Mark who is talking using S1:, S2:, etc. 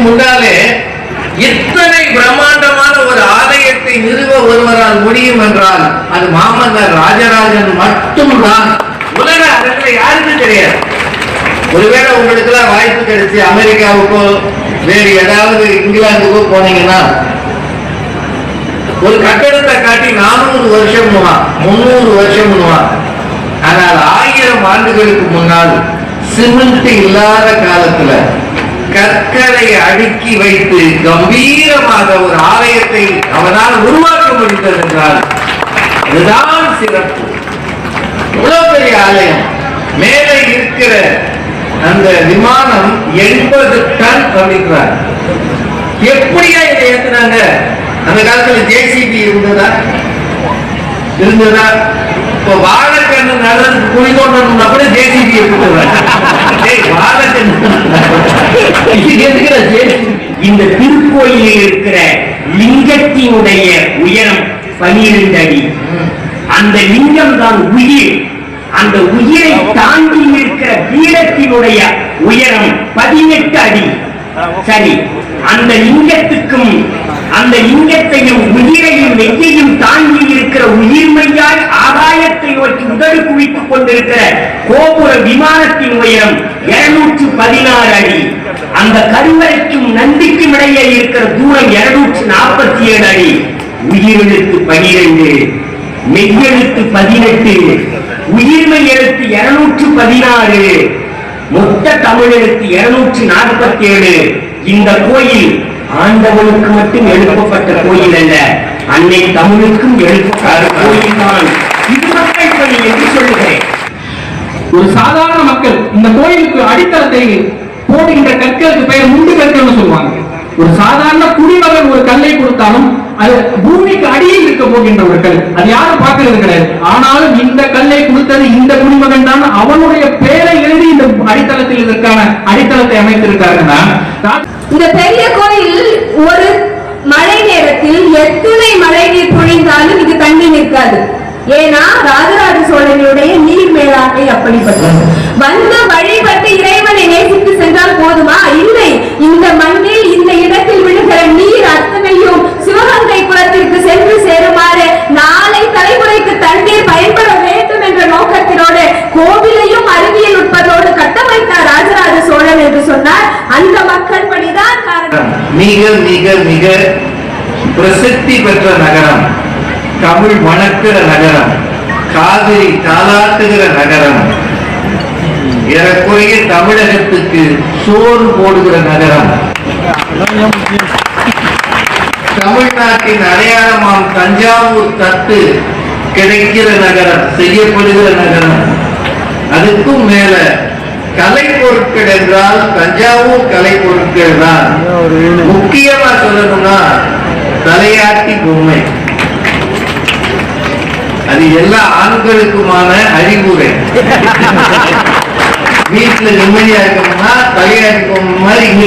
S1: முன்னாலே இத்தனை பிரம்மாண்டமான ஒரு ஆலயத்தை நிறுவ ஒருவரால் முடியும் என்றால் அது மாமன்னர் ராஜராஜன் மட்டும்தான். உலக அரங்கில் யாருக்கும் தெரியாது. ஒருவேளை உங்களுக்கு எல்லாம் வாய்ப்பு கிடைச்சு அமெரிக்காவுக்கோ வேறு ஏதாவது இங்கிலாந்துக்கோ போனீங்கன்னா ஒரு கட்டடத்தை காட்டி நானூறு வருஷம் முன்னூறு வருஷம் ஆனால் ஆயிரம் ஆண்டுகளுக்கு முன்னால் சிமெண்ட் இல்லாத காலத்துல கற்களை அடுக்கி வைத்து கம்பீரமாக ஒரு ஆலயத்தை அவனால் உருவாக்க முடிந்தது என்றால் அதுதான் சிறப்பு. இவ்வளவு பெரிய ஆலயம். மேலே இருக்கிற அந்த விமானம் எண்பது டன் அப்படின்றார் எப்படியா இதை ஏத்துனாங்க? அந்த காலத்துல ஜேசிபி இருந்ததா? இருந்ததா? இப்போ வாழைக்கண்ணு நடந்து குழி தோண்டணும்னா கூட ஜேசிபி வாழைக்கண்ணு
S2: இந்த திருக்கோயிலில் இருக்கிற லிங்கத்தினுடைய உயரம் பனிரெண்டு அடி. அந்த லிங்கம் தான் உயிர். அந்த உயிரை தாண்டி இருக்கிற பீடத்தினுடைய உயரம் பதினெட்டு அடி. சரி அந்த லிங்கத்துக்கும் அந்த லிங்கத்தையும் உயிரையும் நெய்யையும் தாங்கி இருக்கிற உயிர்மையாய் ஆகாயத்தை நோக்கி உதடு குவித்துக் கொண்டிருக்கிற கோபுர விமானத்தின் உயரம் இருநூற்று பதினாறு அடி. அந்த கருவறைக்கும் நந்திக்கும் இடையே இருக்கிற தூரம் இருநூற்று நாற்பத்தி ஏழு அடி. உயிரெழுத்து பனிரெண்டு மெய்யெழுத்து பதினெட்டு உயிர்மை எழுத்து இருநூற்று பதினாறு. மொத்த தமிழருக்கு இருநூற்றி நாற்பத்தி ஏழு இந்த கோயில் ஆண்டவனுக்கு மட்டும் எழுப்பப்பட்ட கோயில் அல்ல அன்னை தமிழுக்கும் எழுப்பப்பட்ட கோயில் தான். இது மக்கள் பணி என்று சொல்லுகிறேன்.
S3: ஒரு சாதாரண மக்கள் இந்த கோயிலுக்கு அடித்தளத்தை போடுகின்ற கற்களுக்கு பெயர் முண்டு கற்கள்னு சொல்லுவாங்க. ஒரு சாதாரண குடிமகன் ஒரு கல்லை கொடுத்தாலும் அது பூமிக்கு அடியில் இருக்க போகின்ற ஒரு கல். அது யாரும் பார்க்கிறது கிடையாது. ஆனாலும் இந்த கல்லை கொடுத்தது இந்த குடிமகன் தான் அவனுடைய பேரை எழுதி செய்வதற்கான அடித்தளத்தை அமைத்திருக்காருன்னா
S4: இந்த பெரிய கோயில் ஒரு மழை நேரத்தில் எத்தனை மழை நீர் பொழிந்தாலும் இது தண்ணி நிற்காது. ஏன்னா ராஜராஜ சோழனுடைய நீர் மேலாண்மை அப்படிப்பட்டது. வந்த வழிபட்டு இறைவனை நேசித்து சென்றால் போதுமா? இல்லை. இந்த மண்ணில்
S1: மிக மிக மிக பிரசித்தி பெற்ற நகரம். தமிழ் மணக்கிற நகரம். காவிரி தாளாட்டுகிற நகரம். ஏறக்குறைய தமிழகத்துக்கு சோறு போடுகிற நகரம். தமிழ்நாட்டின் அடையாளமாம் தஞ்சாவூர் தட்டு கிடைக்கிற நகரம் செய்யப்படுகிற நகரம். அதுக்கும் மேல கலை பொருட்கள் என்றால் தஞ்சாவூர் கலை பொருட்கள் தான் முக்கியமா சொல்லணும்னா தலையாட்டி பொம்மை. அது எல்லா ஆண்களுக்குமான அறிவுரை. வீட்டுல நிம்மதியா இருக்கணும்னா தலையாட்டி பொம்மை மாதிரி இங்க